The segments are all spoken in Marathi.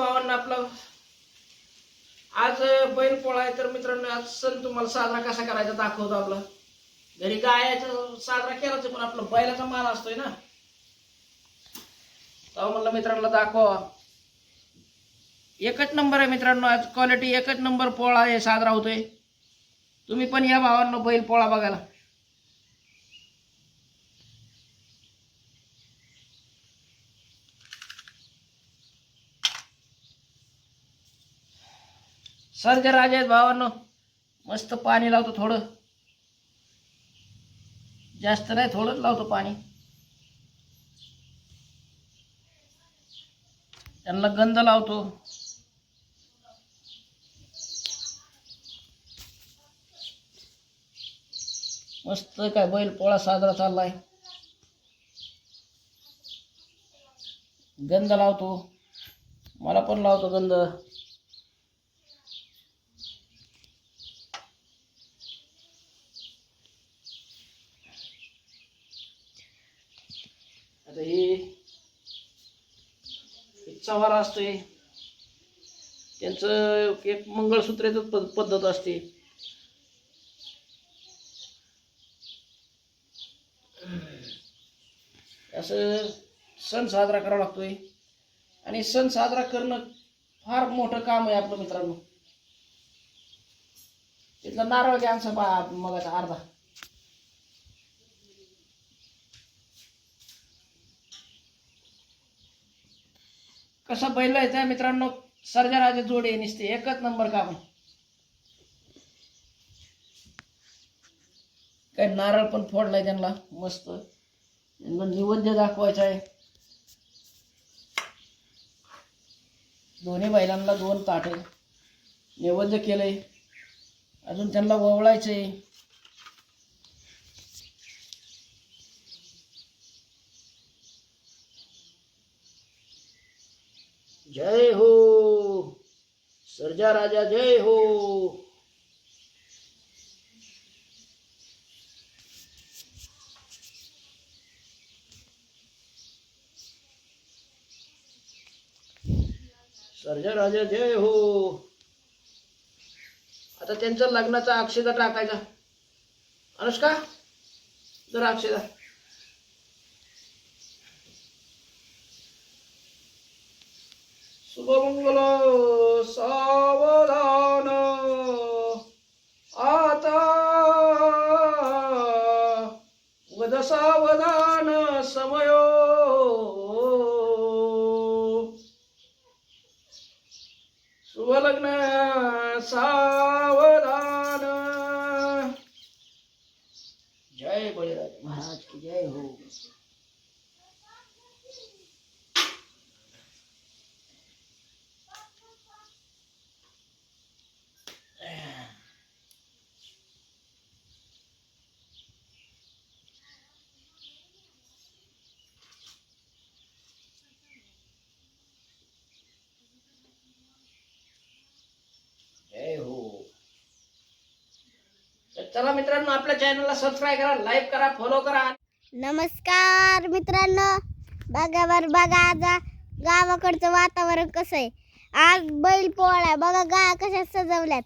भावांना आपलं. आज बैल पोळा आहे तर मित्रांनो आज सण तुम्हाला साजरा कसा करायचा दाखवतो आपला. घरी गायाचा साजरा केलाच पण आपलं बैलाचा माल असतोय ना. तेव्हा म्हणलं मित्रांना दाखवा. एकच नंबर आहे मित्रांनो आज क्वालिटी एकच नंबर पोळा आहे साजरा होतोय. तुम्ही पण या भावांना बैल पोळा बघायला. सारख्या राजा आहेत भावांनो. मस्त पाणी लावतो थोडं. जास्त नाही थोडंच लावतो पाणी. त्यांना गंध लावतो. मस्त काय बैल पोळा साजरा चाललाय. गंध लावतो. मला पण लावतो गंध. आता हे एक चवारा असतोय. त्यांचं एक मंगळसूत्रेच पद्धत असते. असं सण साजरा करावा लागतोय. आणि सण साजरा करणं फार मोठं काम आहे आपलं मित्रांनो. तिथला नारळ घ्या आमचा पा मग अर्धा. कसं बैल आहे त्या मित्रांनो सर्जराजे जोडे निसते एकच नंबर काम. काय नारळ पण फोडलाय त्यांना मस्त. निवद्य दाखवायचं आहे. दोन्ही बैलांना दोन ताटे. नैवेद्य केलंय. अजून त्यांना ववळायचंय. जय हो। सर्जा राजा जय हो। सर्जा राजा जय हो। आता त्यांचा लग्नाचा अक्षदा टाकायचा. अनुष्का जरा अक्षदा. શુભમંગલ સાવધાન આતા વદ સાવધાન સમયો શુભ લગ્ન સા चला मित्रांनो आपल्या चॅनलला सबस्क्राईब करा लाईक करा फॉलो करा. नमस्कार मित्रांनो. बघा बर बघा आज गावाकडचं वातावरण कसं आहे. आज बैल पोळा बघा गा कशा सजवल्यात.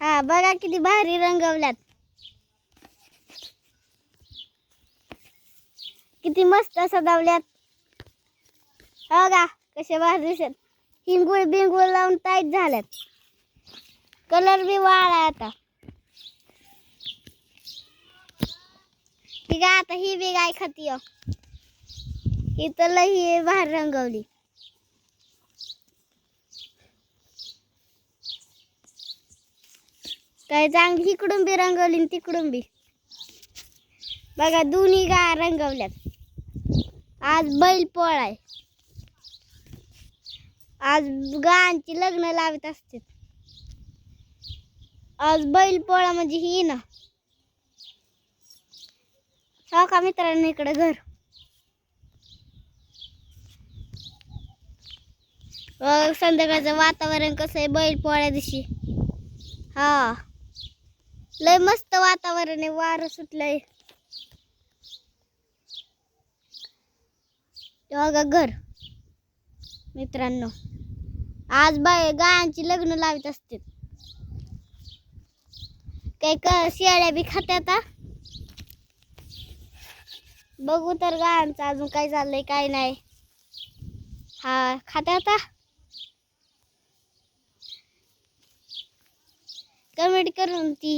हा बघा किती भारी रंगवल्यात. किती मस्त सजवल्यात. हो गा कसे भारी दिसत. हिंगुळ बिंगुळ लावून टाईट झाल्यात. कलर बी वाळा आता. ठीक आहे आता ही बी गाय खाती ही तर लई बाहेर रंगवली. काय चांगली इकडून बी रंगवली तिकडून बी. बघा दोन्ही गाय रंगवल्यात. आज बैल पोळाय आज गायांची लग्न लावित असते आज बैल पोळा म्हणजे ही ना. हा का मित्रांनो इकडे घर? संध्याकाळचं वातावरण कसं आहे बैल पोळ्या दिवशी? हा. लय मस्त वातावरण आहे वारं सुटलंय. बघा घर. मित्रांनो आज बाय गायांची लग्न लावित असते काही क शेळ्या बी खात्यात बघू तर गायांचं अजून काय चाललंय काय नाही. हा खात्यात कमेंट करून ती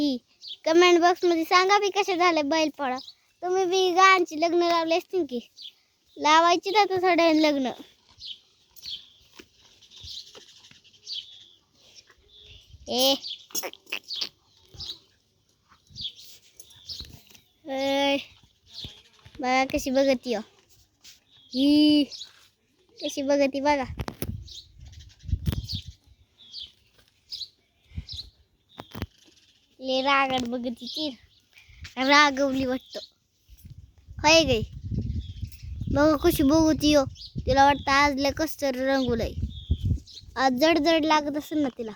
कमेंट बॉक्समध्ये सांगा बी कसे झाले बैल तुम्ही बी गांची लग्न लावले असतील की? लावायची ना तर थोड्या लग्न. ए. ऐ, बघा कशी बघती हो ही कशी बघती बघा ले रागड बघती ती रागवली वाटतं होय गे बघा कशी बघती हो तिला वाटतं आज लय कस तर रंगुलय आज जड जड लागत असेल ना तिला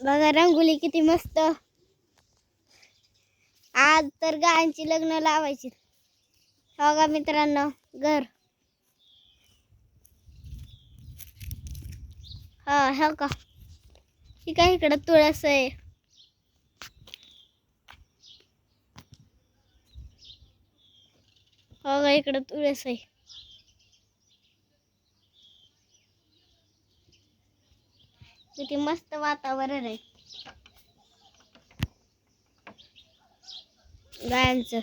बघा रंगोली किती मस्त आज तर गायांची लग्न लावायची. हो का मित्रांनो? घर. हा हो का? ठीक आहे इकडं तुळस आहे? हो का इकडं तुळस आहे? किती मस्त वातावरण आहे. गायांचं.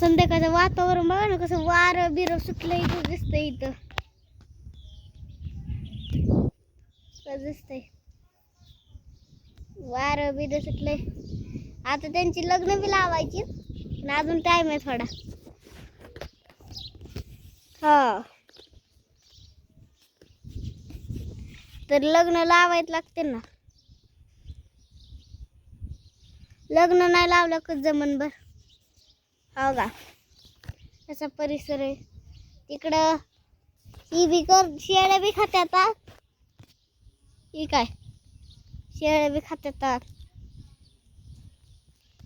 संध्याकाळचं वातावरण बघा ना कसं वारं बिरं सुटलं इथं दिसतंय इथं. दिसतंय. वारं बिरं सुटलंय. आता त्यांची लग्न बी लावायची. पण अजून टाइम आहे थोडा. हा. तर लग्न लावायच लागते ना. लग्न नाही लावलं का जमन बर हो का? असा परिसर आहे. तिकडं ही बी कर शेळ्या बी खात्यात हा. ही काय? शेळ्या बी खात्यात हा.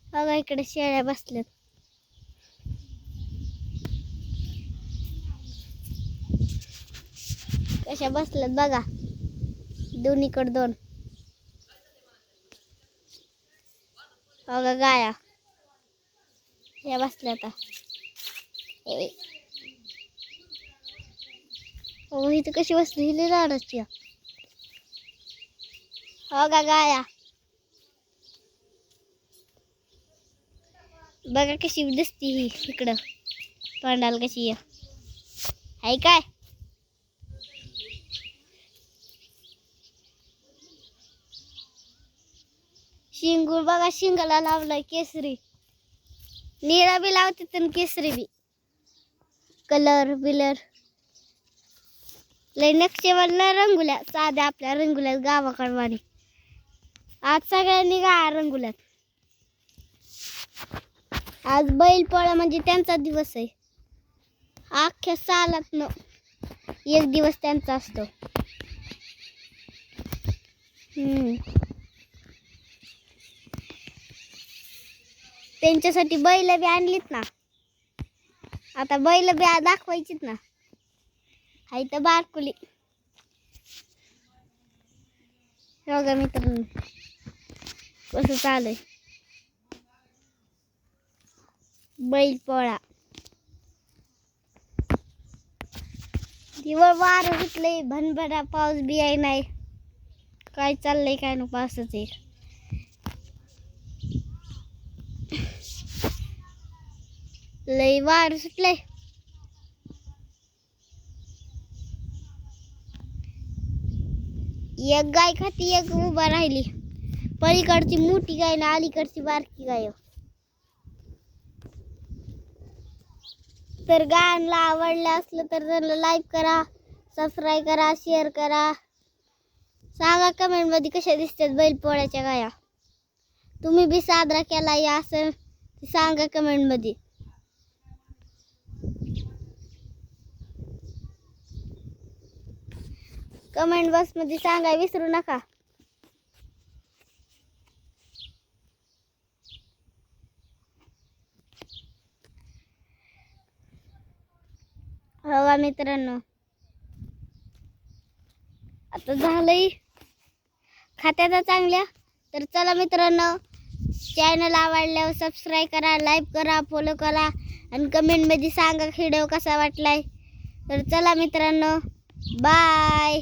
हो बघा इकडे शेळ्या बसल्यात. कशा बसल्यात बघा. दोन्हीकडे दोन. बघा गाया या बसल्या आता. ए. हो इथं कशी बसली हिली झाडाची हो का गाया बघा कशी दिसती ही इकडं. तोंडाला कशी आहे. हाय काय? शिंगूळ बघा शिंगाला लावलाय केसरी. निळा बी लावते तर केसरी बी. कलर बिलर. लय नक्षेवाला रंगुल्या साध्या आपल्या रंगुल्यात गावाकडवाने आज सगळ्यांनी गा रंगुल्यात. आज बैलपोळा म्हणजे त्यांचा दिवस आहे. अख्ख्या सालात न एक दिवस त्यांचा असतो. त्यांच्यासाठी बैल बी आणलीत ना. आता बैल बी दाखवायचीत ना. हाय तर बारकुली. बघा मित्रांनो. कसं चालू बैल पोळा. दिवळ वारं सुटलंय. भनभरा पाऊस बी आहे नाही. काय चाललंय काय नको असंच लय वार सुटलंय. एक गाय खाती एक उभा राहिली. पलीकडची मोठी गाय ना अलीकडची बारकी गाय. तर गायांना आवडलं असलं तर त्यांना लाईक करा सबस्क्राईब करा शेअर करा. सांगा कमेंटमध्ये कशा दिसतात बैलपोळ्याच्या गाया. तुम्ही बी साजरा केला या असं सांगा कमेंटमध्ये कमेंट बॉक्समध्ये सांगा विसरू नका. हो मित्रांनो? आता झालंय खात्याचा चांगल्या. तर चला मित्रांनो चॅनल आवडल्यावर सबस्क्राईब करा लाईक करा फॉलो करा आणि कमेंटमध्ये सांगा व्हिडिओ कसा वाटलाय. तर चला मित्रांनो बाय